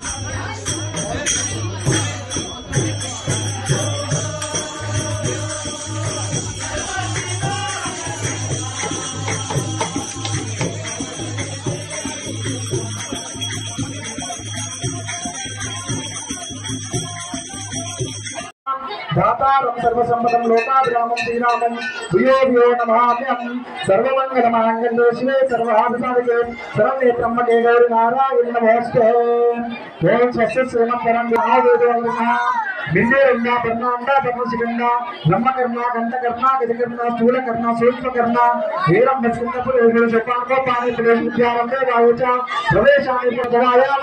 Yeah. దాతారం సర్వసంపదం లోకాభిరామం శ్రీరామం వియో వ్यो నమామ్యం సర్వమంగళమాంగళ్యే శివే సర్వాభిసాధకే సర్వే బ్రహ్మకే గౌరి నారాయణ నమస్తే. ఓం స్వస్య శ్రీమం పరం ఆవేదోర్ణ బిందేరంగా పర్ణాంగా పద్మశిఖండ. బ్రహ్మకర్ణ కంఠకర్ణ గజకర్ణ స్థూలకర్ణ సూక్ష్మకర్ణ వీరం బస్కందపురు చెప్పాను. సోపానకో పాని ప్రవేశ విద్యారంభే వాయుచ. ప్రవేశాన్ని ప్రజాయాం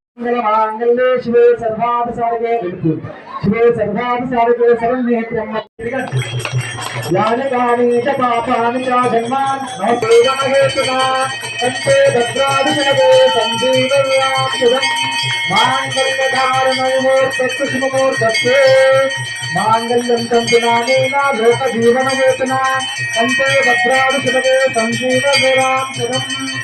మంగళమాంగళ్యే శివే సర్వాధిసారకే. శివే సర్వాధిసారకే శరణ్యేత్రమ్మ యానకాని చ పాపాని చ జన్మాన్. నమసేవమహేతునా కంటే భద్రాభిషణకే సంజీవయాం మాంగళ్యధారణమూర్తస్సు మాంగళ్యం తంతునానేన లోకజీవనవేతన కంటే భద్రాభిషణకే సంజీవయాం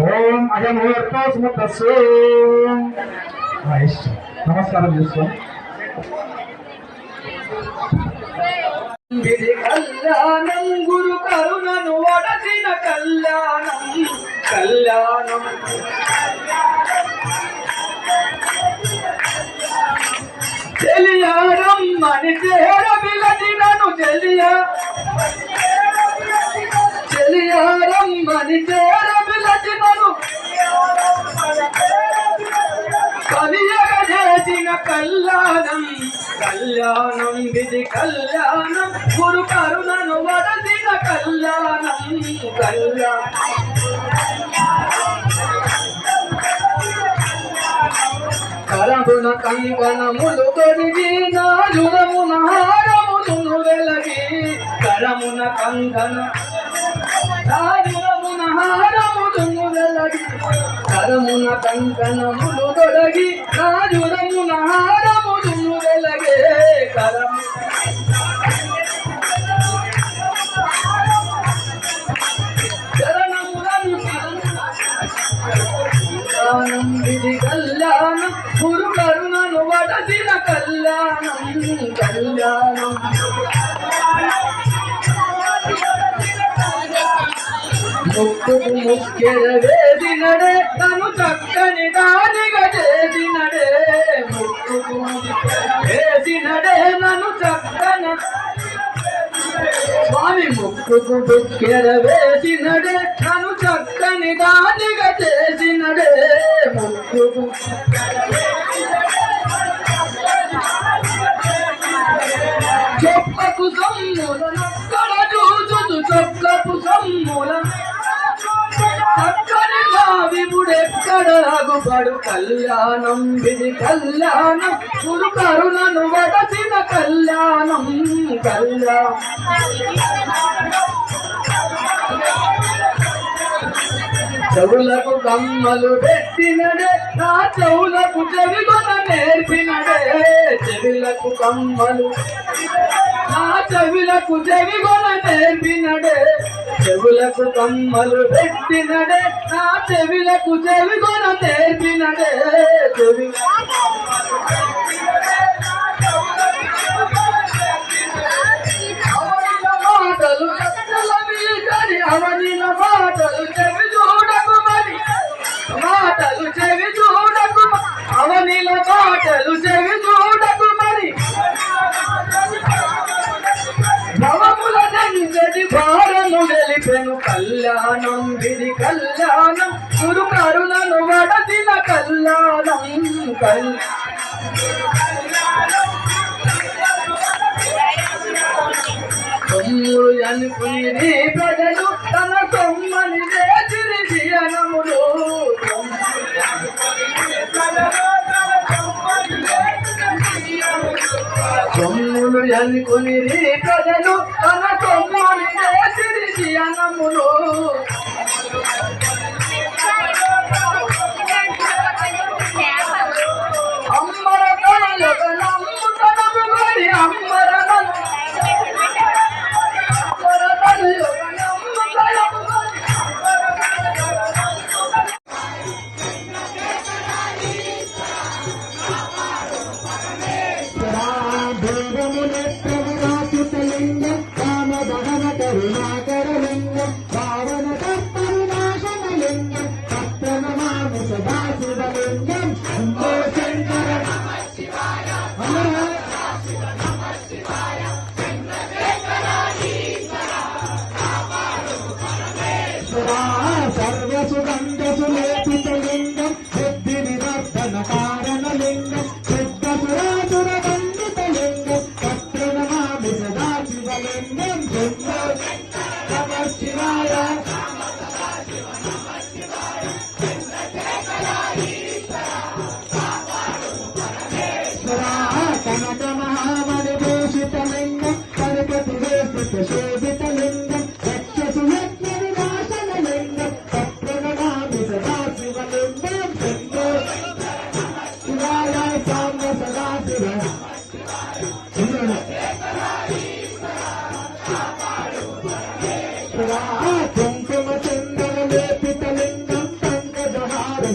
ఓం అయమూర్తో నమస్కారం చేస్తాం. కళ్యాణం గురు కరుణను వడసిన కళ్యాణం కళ్యాణం. తెలియడం మని చేర విలదినను తెలియ. తెలియడం మని చేర కళ్యాణం కళ్యాణం విధి కళ్యాణం. గురు కరుణను వడసిన కళ్యాణం కళ్యాణం. కరగుణ కంకణములు తొడిగి నాజురమున హారమును వెలగి కరమున కంకణ నాజురమున హారమును వెలగి కరమున కంకణములు తొలగి నా కళ్యాణం కళ్యాణం ముక్కుకు ముక్కెర వేసినడే తను చక్కని దానిగా చేసినడే ముక్కుకు ముక్కెర వేసినడే నన్ను చక్కన స్వామి ముక్కుకు బుక్కెర వేసినడే తను చక్కని దానిగా చేసినడే ముక్కుకు అగుపడు కళ్యాణం విధి కళ్యాణం గురు కరుణను వడసిన కళ్యాణం కళ్యాణం. చెవులకు కమ్మలు పెట్టినడే నా చెవులకు చెవిగొన నేర్పినడే. చెవిలకు కమ్మలు నా చెవిలకు చెవిగొన నేర్పినడే. చెవులకు కమ్మలు పెట్టినడే నా చెవిలకు చెవి కొన తెరిపినడే చెవి. భవముల కళ్యాణం విధి కళ్యాణం గురు కరుణను వడదిన కళ్యాణం కల్. అనుకుని ప్రజలు తన సొమ్మని వేసిరి జీవనములు సొమ్ములు అనుకుని ప్రజలు తన సొమ్మని వేసిరి